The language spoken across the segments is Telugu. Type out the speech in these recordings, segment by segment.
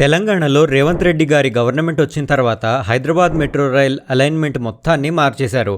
తెలంగాణలో రేవంత్ రెడ్డి గారి గవర్నమెంట్ వచ్చిన తర్వాత హైదరాబాద్ మెట్రో రైల్ అలైన్మెంట్ మొత్తాన్ని మార్చేశారు.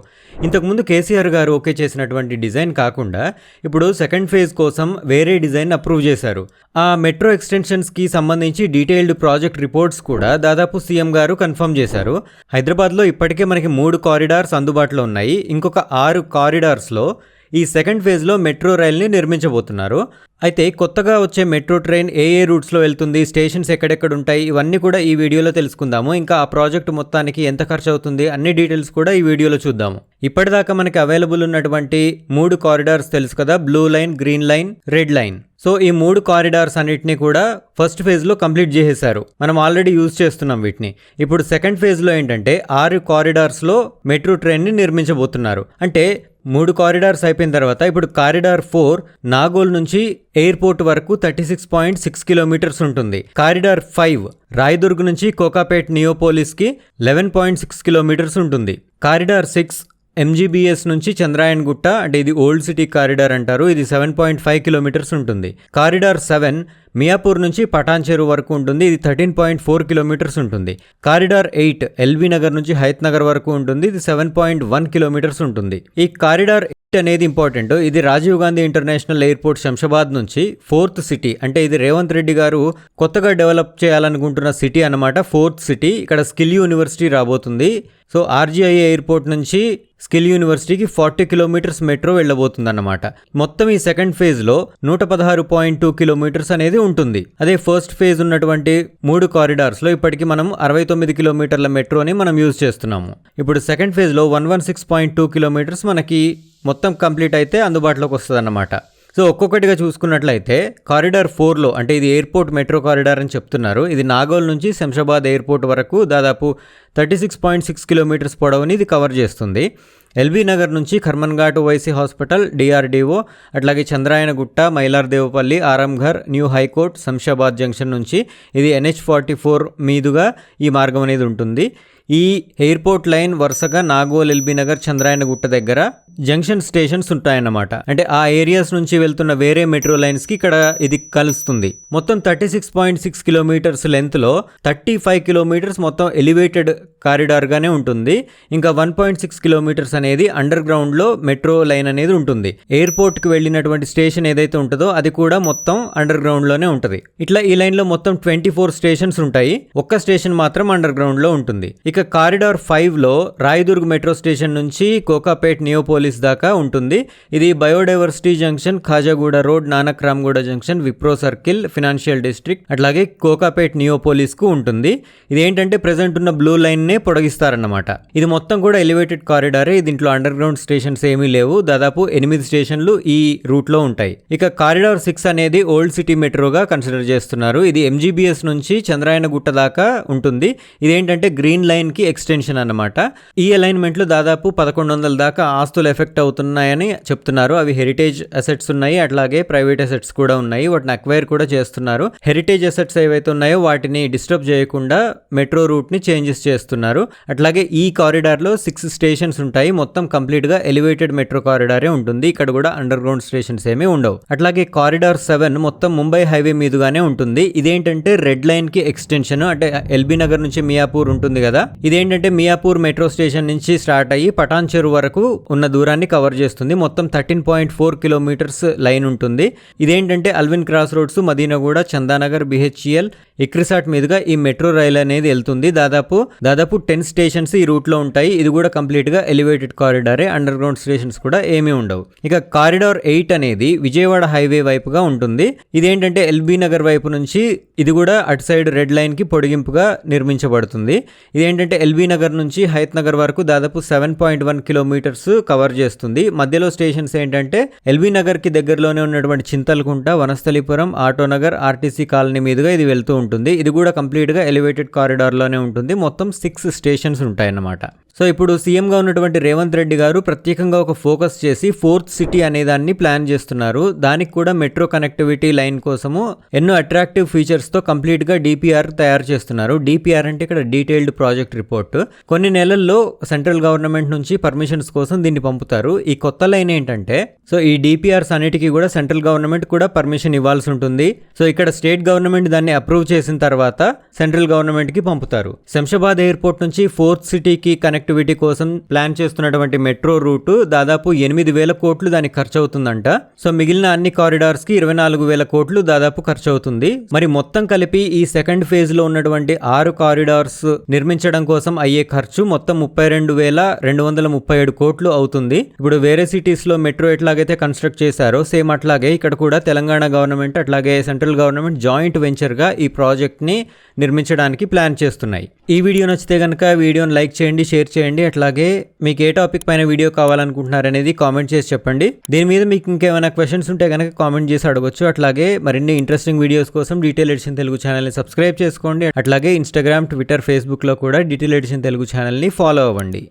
ఇంతకుముందు కేసీఆర్ గారు ఓకే చేసినటువంటి డిజైన్ కాకుండా ఇప్పుడు సెకండ్ ఫేజ్ కోసం వేరే డిజైన్ అప్రూవ్ చేశారు. ఆ మెట్రో ఎక్స్టెన్షన్స్కి సంబంధించి డీటెయిల్డ్ ప్రాజెక్ట్ రిపోర్ట్స్ కూడా దాదాపు సీఎం గారు కన్ఫర్మ్ చేశారు. హైదరాబాద్లో ఇప్పటికే మనకి మూడు కారిడార్స్ అందుబాటులో ఉన్నాయి. ఇంకొక ఆరు కారిడార్స్లో ఈ సెకండ్ ఫేజ్లో మెట్రో రైల్ని నిర్మించబోతున్నారు. అయితే కొత్తగా వచ్చే మెట్రో ట్రైన్ ఏ ఏ రూట్స్లో వెళ్తుంది స్టేషన్స్ ఎక్కడెక్కడ ఉంటాయి ఇవన్నీ కూడా ఈ వీడియోలో తెలుసుకుందాము. ఇంకా ఆ ప్రాజెక్ట్ మొత్తానికి ఎంత ఖర్చు అవుతుంది అన్ని డీటెయిల్స్ కూడా ఈ వీడియోలో చూద్దాము. ఇప్పటిదాకా మనకి అవైలబుల్ ఉన్నటువంటి మూడు కారిడార్స్ తెలుసు కదా blue line green line red line. So ఈ మూడు కారిడార్స్ అన్నిటిని కూడా ఫస్ట్ ఫేజ్లో కంప్లీట్ చేసేశారు. మనం ఆల్రెడీ యూజ్ చేస్తున్నాం వీటిని. ఇప్పుడు సెకండ్ ఫేజ్లో ఏంటంటే ఆరు కారిడార్స్లో మెట్రో ట్రైన్ని నిర్మించబోతున్నారు. అంటే మూడు కారిడార్స్ అయిపోయిన తర్వాత ఇప్పుడు కారిడార్ ఫోర్ నాగోల్ నుంచి ఎయిర్పోర్ట్ వరకు thirty six point six kilometres ఉంటుంది. కారిడార్ ఫైవ్ రాయదుర్గ్ నుంచి కోకాపేట్ నియోపోలిస్కి లెవెన్ పాయింట్ సిక్స్ కిలోమీటర్స్ ఉంటుంది. కారిడార్ సిక్స్ ఎంజీబీఎస్ నుంచి చంద్రాయన్ గుట్ట అంటే ఇది ఓల్డ్ సిటీ కారిడార్ అంటారు. ఇది సెవెన్ పాయింట్ ఫైవ్ కిలోమీటర్స్ ఉంటుంది. కారిడార్ సెవెన్ మియాపూర్ నుంచి పటాన్చెరు వరకు ఉంటుంది. ఇది థర్టీన్ పాయింట్ ఫోర్ కిలోమీటర్స్ ఉంటుంది. కారిడార్ ఎయిట్ ఎల్బీ నగర్ నుంచి హైత్ నగర్ వరకు ఉంటుంది. ఇది సెవెన్ పాయింట్ వన్ కిలోమీటర్స్ ఉంటుంది. ఈ కారిడార్ ఎయిట్ అనేది ఇంపార్టెంట్. ఇది రాజీవ్ గాంధీ ఇంటర్నేషనల్ ఎయిర్పోర్ట్ శంషాబాద్ నుంచి ఫోర్త్ సిటీ. అంటే ఇది రేవంత్ రెడ్డి గారు కొత్తగా డెవలప్ చేయాలనుకుంటున్న సిటీ అనమాట ఫోర్త్ సిటీ. ఇక్కడ స్కిల్ యూనివర్సిటీ రాబోతుంది. సో ఆర్జీఐ ఎయిర్పోర్ట్ నుంచి స్కిల్ యూనివర్సిటీకి ఫార్టీ కిలోమీటర్స్ మెట్రో వెళ్ళబోతుందన్నమాట. మొత్తం ఈ సెకండ్ ఫేజ్లో నూట పదహారు పాయింట్ టూ కిలోమీటర్స్ అనేది ఉంటుంది. అదే ఫస్ట్ ఫేజ్ ఉన్నటువంటి మూడు కారిడార్స్లో ఇప్పటికి మనం అరవై తొమ్మిది కిలోమీటర్ల మెట్రోని మనం యూజ్ చేస్తున్నాము. ఇప్పుడు సెకండ్ ఫేజ్లో one one six point two kilometres మనకి మొత్తం కంప్లీట్ అయితే అందుబాటులోకి వస్తుంది సో ఒక్కొక్కటిగా చూసుకున్నట్లయితే కారిడార్ ఫోర్లో అంటే ఇది ఎయిర్పోర్ట్ మెట్రో కారిడార్ అని చెప్తున్నారు. ఇది నాగోల్ నుంచి శంషాబాద్ ఎయిర్పోర్ట్ వరకు దాదాపు thirty six point six kilometres పొడవుని ఇది కవర్ చేస్తుంది. ఎల్బీ నగర్ నుంచి ఖర్మన్ఘాట్ వైసీ హాస్పిటల్ డిఆర్డీఓ అట్లాగే Chandrayangutta Mailardevpally Aramghar new high court Shamshabad junction నుంచి ఇది ఎన్హెచ్ ఫార్టీ ఫోర్ మీదుగా ఈ మార్గం అనేది ఉంటుంది. ఈ ఎయిర్పోర్ట్ లైన్ వరుసగా నాగోల్ ఎల్బీ నగర్ చంద్రాయనగుట్ట దగ్గర జంక్షన్ స్టేషన్స్ ఉంటాయన్నమాట. అంటే ఆ ఏరియాస్ నుంచి వెళ్తున్న వేరే మెట్రో లైన్స్కి ఇక్కడ ఇది కలుస్తుంది. మొత్తం thirty six point six kilometres లెంత్లో థర్టీ ఫైవ్ కిలోమీటర్స్ మొత్తం ఎలివేటెడ్ కారిడార్గానే ఉంటుంది. ఇంకా వన్ పాయింట్ సిక్స్ కిలోమీటర్స్ అనేది అండర్ గ్రౌండ్లో మెట్రో లైన్ అనేది ఉంటుంది. ఎయిర్పోర్ట్కి వెళ్ళినటువంటి స్టేషన్ ఏదైతే ఉంటుందో అది కూడా మొత్తం అండర్ గ్రౌండ్లోనే ఉంటుంది. ఇట్లా ఈ లైన్లో మొత్తం ట్వంటీ ఫోర్ స్టేషన్స్ ఉంటాయి. ఒక్క స్టేషన్ మాత్రం అండర్ గ్రౌండ్లో ఉంటుంది. ఇక కారిడార్ ఫైవ్లో రాయదుర్గ్ మెట్రో స్టేషన్ నుంచి కోకాపేట్ నియోపోలిస్ దాకా ఉంటుంది. ఇది biodiversity junction Khajaguda road Nanakramguda junction Wipro circle financial district అట్లాగే కోకాపేట్ నియోపోలిస్కు ఉంటుంది. ఇది ఏంటంటే ప్రెసెంట్ ఉన్న బ్లూ లైన్ నే పొడిగిస్తారన్నమాట. ఇది మొత్తం కూడా ఎలివేటెడ్ కారిడారే దీంట్లో అండర్ గ్రౌండ్ స్టేషన్స్ ఏమీ లేవు. దాదాపు ఎనిమిది స్టేషన్లు ఈ రూట్లో ఉంటాయి. ఇక కారిడార్ సిక్స్ అనేది ఓల్డ్ సిటీ మెట్రోగా కన్సిడర్ చేస్తున్నారు. ఇది ఎంజీబీఎస్ నుంచి చంద్రాయన గుట్ట దాకా ఉంటుంది. ఇదేంటంటే గ్రీన్ లైన్కి ఎక్స్టెన్షన్ అన్నమాట. ఈ అలైన్మెంట్లో దాదాపు పదకొండు వందల దాకా ఆస్తులు ఎఫెక్ట్ అవుతున్నాయని చెప్తున్నారు. అవి హెరిటేజ్ అసెట్స్ ఉన్నాయి. అట్లాగే ప్రైవేట్ అసెట్స్ కూడా ఉన్నాయి. వాటిని అక్వైర్ కూడా చేస్తున్నారు. హెరిటేజ్ అసెట్స్ ఏవైతే ఉన్నాయో వాటిని డిస్టర్బ్ చేయకుండా మెట్రో రూట్ని చేంజెస్ చేస్తున్నారు. అట్లాగే ఈ కారిడార్లో సిక్స్ స్టేషన్స్ ఉంటాయి. మొత్తం కంప్లీట్గా ఎలివేటెడ్ మెట్రో కారిడారే ఉంటుంది. ఇక్కడ కూడా అండర్ గ్రౌండ్ స్టేషన్స్ ఏమీ ఉండవు. అట్లాగే కారిడార్ సెవెన్ మొత్తం ముంబై హైవే మీదుగానే ఉంటుంది. ఇదేంటంటే రెడ్ లైన్కి ఎక్స్టెన్షన్ అంటే ఎల్బీ నగర్ నుంచి మియాపూర్ ఉంటుంది కదా. ఇదేంటంటే మియాపూర్ మెట్రో స్టేషన్ నుంచి స్టార్ట్ అయ్యి పటాన్ చెరువు వరకు ఉన్న దూరాన్ని కవర్ చేస్తుంది. మొత్తం thirteen point four kilometres line ఉంటుంది. ఇదేంటంటే Allwyn cross roads Madinaguda Chandanagar BHEL ICRISAT మీదుగా ఈ మెట్రో రైల్ అనేది వెళ్తుంది. దాదాపు దాదాపు టెన్ స్టేషన్స్ ఈ రూట్లో ఉంటాయి. ఇది కూడా కంప్లీట్గా ఎలివేటెడ్ కారిడారే అండర్ గ్రౌండ్ స్టేషన్స్ కూడా ఏమీ ఉండవు. ఇక కారిడార్ ఎయిట్ అనేది విజయవాడ హైవే వైపుగా ఉంటుంది. ఇదేంటంటే ఎల్బీ నగర్ వైపు నుంచి ఇది కూడా అటు సైడ్ రెడ్ లైన్కి పొడిగింపుగా నిర్మించబడుతుంది. ఇదేంటంటే ఎల్బీ నగర్ నుంచి హైత్ నగర్ వరకు దాదాపు seven point one kilometres cover చేస్తుంది. మధ్యలో స్టేషన్స్ ఏంటంటే ఎల్బీ నగర్కి దగ్గరలోనే ఉన్నటువంటి చింతలకుంట వనస్థలిపురం ఆటోనగర్ ఆర్టీసీ కాలనీ మీదుగా ఇది వెళ్తూ ఉంటుంది. ఇది కూడా కంప్లీట్గా ఎలివేటెడ్ కారిడార్లోనే ఉంటుంది. మొత్తం సిక్స్ స్టేషన్స్ ఉంటాయన్నమాట. సో ఇప్పుడు సీఎంగా ఉన్నటువంటి రేవంత్ రెడ్డి గారు ప్రత్యేకంగా ఒక ఫోకస్ చేసి ఫోర్త్ సిటీ అనే దాన్ని ప్లాన్ చేస్తున్నారు. దానికి కూడా మెట్రో కనెక్టివిటీ లైన్ కోసము ఎన్నో అట్రాక్టివ్ ఫీచర్స్తో కంప్లీట్గా డిపిఆర్ తయారు చేస్తున్నారు. డిపిఆర్ అంటే ఇక్కడ డీటెయిల్డ్ ప్రాజెక్ట్ రిపోర్ట్. కొన్ని నెలల్లో సెంట్రల్ గవర్నమెంట్ నుంచి పర్మిషన్స్ కోసం దీన్ని పంపుతారు. ఈ కొత్త లైన్ ఏంటంటే సో ఈ డిపిఆర్స్ అన్నిటికీ కూడా సెంట్రల్ గవర్నమెంట్ కూడా పర్మిషన్ ఇవ్వాల్సి ఉంటుంది. సో ఇక్కడ స్టేట్ గవర్నమెంట్ దాన్ని అప్రూవ్ చేసిన తర్వాత సెంట్రల్ గవర్నమెంట్కి పంపుతారు. శంషాబాద్ ఎయిర్పోర్ట్ నుంచి ఫోర్త్ సిటీకి కనెక్ట్ కనెక్టివిటీ కోసం ప్లాన్ చేస్తున్నటువంటి మెట్రో రూట్ దాదాపు ఎనిమిది వేల కోట్లు దానికి ఖర్చు అవుతుందంట సో మిగిలిన అన్ని కారిడార్స్కి ఇరవై నాలుగు వేల కోట్లు దాదాపు ఖర్చు అవుతుంది మరి మొత్తం కలిపి ఈ సెకండ్ ఫేజ్లో ఉన్నటువంటి ఆరు కారిడార్స్ నిర్మించడం కోసం అయ్యే ఖర్చు మొత్తం ముప్పై రెండు వేల రెండు వందల ముప్పై ఏడు కోట్లు అవుతుంది. ఇప్పుడు వేరే సిటీస్లో మెట్రో ఎట్లాగైతే కన్స్ట్రక్ట్ చేశారో సేమ్ అట్లాగే ఇక్కడ కూడా తెలంగాణ గవర్నమెంట్ అట్లాగే సెంట్రల్ గవర్నమెంట్ జాయింట్ వెంచర్గా ఈ ప్రాజెక్ట్ని నిర్మించడానికి ప్లాన్ చేస్తున్నాయి. ఈ వీడియో నచ్చితే కనుక వీడియోని లైక్ చేయండి షేర్ చేయండి. అట్లాగే మీకు ఏ టాపిక్ పైన వీడియో కావాలనుకుంటున్నారనేది కామెంట్ చేసి చెప్పండి. దీని మీద మీకు ఇంకేమైనా క్వశ్చన్స్ ఉంటే కనుక కామెంట్ చేసి అడగొచ్చు. అట్లాగే మరిన్ని ఇంట్రెస్టింగ్ వీడియోస్ కోసం డీటెయిల్ ఎడిషన్ తెలుగు ఛానల్ని సబ్స్క్రైబ్ చేసుకోండి. అట్లాగే ఇన్స్టాగ్రామ్ ట్విట్టర్ ఫేస్బుక్లో కూడా డీటెయిల్ ఎడిషన్ తెలుగు ఛానల్ని ఫాలో అవ్వండి.